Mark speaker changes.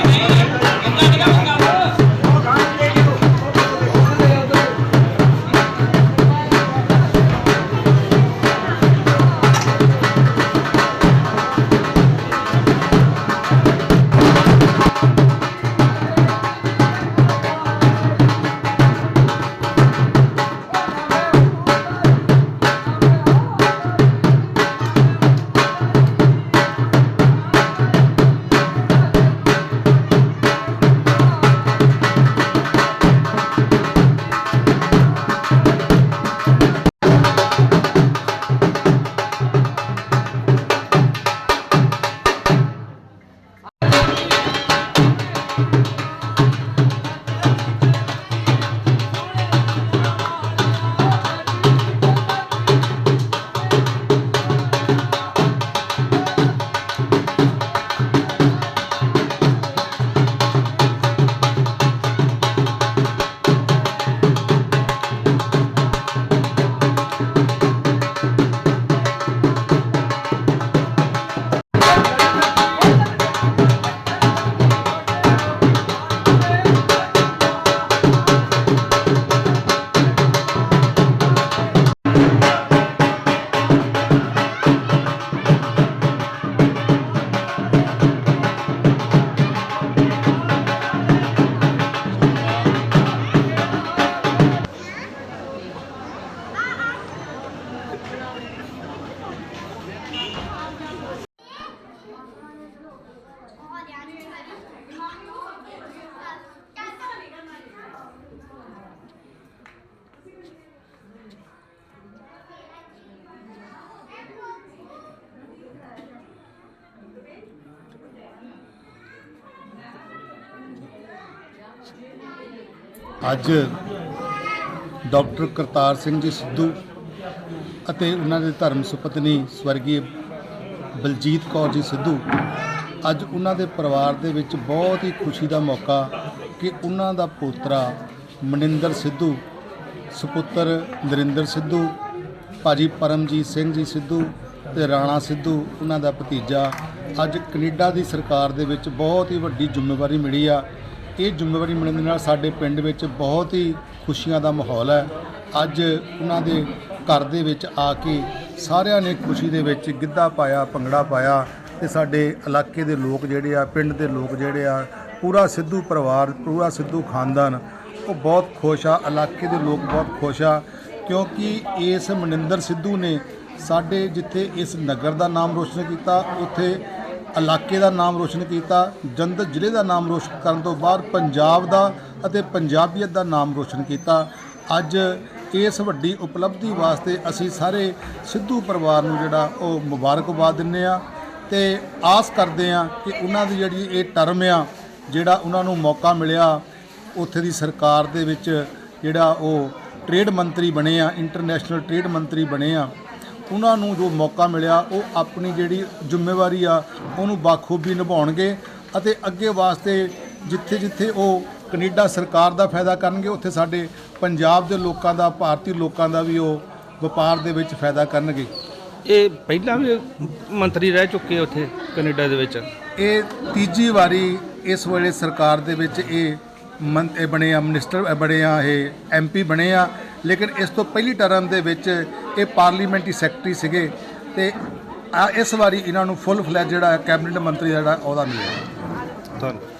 Speaker 1: Amém. ਅੱਜ ਡਾਕਟਰ ਕਰਤਾਰ ਸਿੰਘ ਜੀ ਸਿੱਧੂ ਅਤੇ ਉਹਨਾਂ ਦੇ ਧਰਮ ਸੁਪਤਨੀ ਸਵਰਗੀ ਬਲਜੀਤ ਕੌਰ ਜੀ ਸਿੱਧੂ ਅੱਜ ਉਹਨਾਂ ਦੇ ਪਰਿਵਾਰ ਦੇ ਵਿੱਚ ਬਹੁਤ ਹੀ ਖੁਸ਼ੀ ਦਾ ਮੌਕਾ ਕਿ ਉਹਨਾਂ ਦਾ ਪੋਤਰਾ ਮਨਿੰਦਰ ਸਿੱਧੂ, ਸੁਪੁੱਤਰ ਨਰਿੰਦਰ ਸਿੱਧੂ, ਭਾਜੀ ਪਰਮਜੀਤ ਸਿੰਘ ਜੀ ਸਿੱਧੂ ਤੇ ਰਾਣਾ ਸਿੱਧੂ, ਉਹਨਾਂ ਦਾ ਭਤੀਜਾ ਅੱਜ ਕੈਨੇਡਾ ਦੀ ਸਰਕਾਰ ਦੇ ਵਿੱਚ ਬਹੁਤ ਹੀ ਵੱਡੀ ਜ਼ਿੰਮੇਵਾਰੀ ਮਿਲੀ ਆ। ਇਹ ਜ਼ਿੰਮੇਵਾਰੀ ਮਿਲਣ ਦੇ ਨਾਲ ਸਾਡੇ ਪਿੰਡ ਵਿੱਚ ਬਹੁਤ ਹੀ ਖੁਸ਼ੀਆਂ ਦਾ ਮਾਹੌਲ ਹੈ। ਅੱਜ ਉਹਨਾਂ ਦੇ ਘਰ ਦੇ ਵਿੱਚ ਆ ਕੇ ਸਾਰਿਆਂ ਨੇ ਖੁਸ਼ੀ ਦੇ ਵਿੱਚ ਗਿੱਧਾ ਪਾਇਆ, ਭੰਗੜਾ ਪਾਇਆ ਤੇ ਸਾਡੇ ਇਲਾਕੇ ਦੇ ਲੋਕ ਜਿਹੜੇ ਆ, ਪਿੰਡ ਦੇ ਲੋਕ ਜਿਹੜੇ ਆ, ਪੂਰਾ ਸਿੱਧੂ ਪਰਿਵਾਰ, ਪੂਰਾ ਸਿੱਧੂ ਖਾਨਦਾਨ, ਉਹ ਬਹੁਤ ਖੁਸ਼ ਆ, ਇਲਾਕੇ ਦੇ ਲੋਕ ਬਹੁਤ ਖੁਸ਼ ਆ ਕਿਉਂਕਿ ਇਸ ਮਨਿੰਦਰ ਸਿੱਧੂ ਨੇ ਸਾਡੇ ਜਿੱਥੇ ਇਸ ਨਗਰ ਦਾ ਨਾਮ ਰੋਸ਼ਨ ਕੀਤਾ, ਉੱਥੇ ਇਲਾਕੇ ਦਾ ਨਾਮ ਰੋਸ਼ਨ ਕੀਤਾ ਜਲੰਧਰ ਜ਼ਿਲ੍ਹੇ ਦਾ ਨਾਮ ਰੋਸ਼ਨ ਕਰਨ ਤੋਂ ਬਾਅਦ ਪੰਜਾਬ ਦਾ ਅਤੇ ਪੰਜਾਬੀਅਤ ਦਾ ਨਾਮ ਰੋਸ਼ਨ ਕੀਤਾ। ਅੱਜ ਇਸ ਵੱਡੀ ਉਪਲਬਧੀ ਵਾਸਤੇ ਅਸੀਂ ਸਾਰੇ ਸਿੱਧੂ ਪਰਿਵਾਰ ਨੂੰ ਜਿਹੜਾ ਉਹ ਮੁਬਾਰਕਬਾਦ ਦਿੰਨੇ ਆ ਤੇ ਆਸ ਕਰਦੇ ਆ ਕਿ ਉਹਨਾਂ ਦੀ ਜਿਹੜੀ ਇਹ ਟਰਮ ਆ, ਜਿਹੜਾ ਉਹਨਾਂ ਨੂੰ ਮੌਕਾ ਮਿਲਿਆ, ਉੱਥੇ ਦੀ ਸਰਕਾਰ ਦੇ ਵਿੱਚ ਜਿਹੜਾ ਉਹ ਟ੍ਰੇਡ ਮੰਤਰੀ ਬਣੇ ਆ, ਇੰਟਰਨੈਸ਼ਨਲ ਟ੍ਰੇਡ ਮੰਤਰੀ ਬਣੇ ਆ ਉਹਨਾਂ ਨੂੰ ਜੋ ਮੌਕਾ ਮਿਲਿਆ ਉਹ ਆਪਣੀ ਜਿਹੜੀ ਜ਼ਿੰਮੇਵਾਰੀ ਆ ਉਹਨੂੰ ਬਾਖੂਬੀ ਨਿਭਾਉਣਗੇ ਅਤੇ ਅੱਗੇ ਵਾਸਤੇ ਜਿੱਥੇ ਜਿੱਥੇ ਉਹ ਕੈਨੇਡਾ ਸਰਕਾਰ ਦਾ ਫਾਇਦਾ ਕਰਨਗੇ ਉੱਥੇ ਸਾਡੇ ਪੰਜਾਬ ਦੇ ਲੋਕਾਂ ਦਾ ਭਾਰਤੀ ਲੋਕਾਂ ਦਾ ਵੀ ਉਹ ਵਪਾਰ ਦੇ ਵਿੱਚ ਫਾਇਦਾ ਕਰਨਗੇ।
Speaker 2: ਇਹ ਪਹਿਲਾਂ ਵੀ ਮੰਤਰੀ ਰਹਿ ਚੁੱਕੇ ਉੱਥੇ ਕੈਨੇਡਾ ਦੇ ਵਿੱਚ?
Speaker 1: ਇਹ ਤੀਜੀ ਵਾਰੀ ਇਸ ਵੇਲੇ ਸਰਕਾਰ ਦੇ ਵਿੱਚ ਇਹ ਮੰ- ਇਹ ਬਣੇ ਆ ਮਿਨਿਸਟਰ ਬਣੇ ਆ ਇਹ ਐਮਪੀ ਬਣੇ ਆ। ਲੇਕਿਨ ਇਸ ਤੋਂ ਪਹਿਲੀ ਟਰਮ ਦੇ ਵਿੱਚ ਇਹ ਪਾਰਲੀਮੈਂਟਰੀ ਸੈਕਟਰੀ ਸੀਗੇ ਤੇ ਇਸ ਵਾਰੀ ਇਹਨਾਂ ਨੂੰ ਫੁੱਲ ਫਲੈਜ ਜਿਹੜਾ ਕੈਬਨਿਟ ਮੰਤਰੀ ਦਾ ਜਿਹੜਾ ਅਹੁਦਾ ਮਿਲਿਆ।
Speaker 2: ਧੰਨਵਾਦ।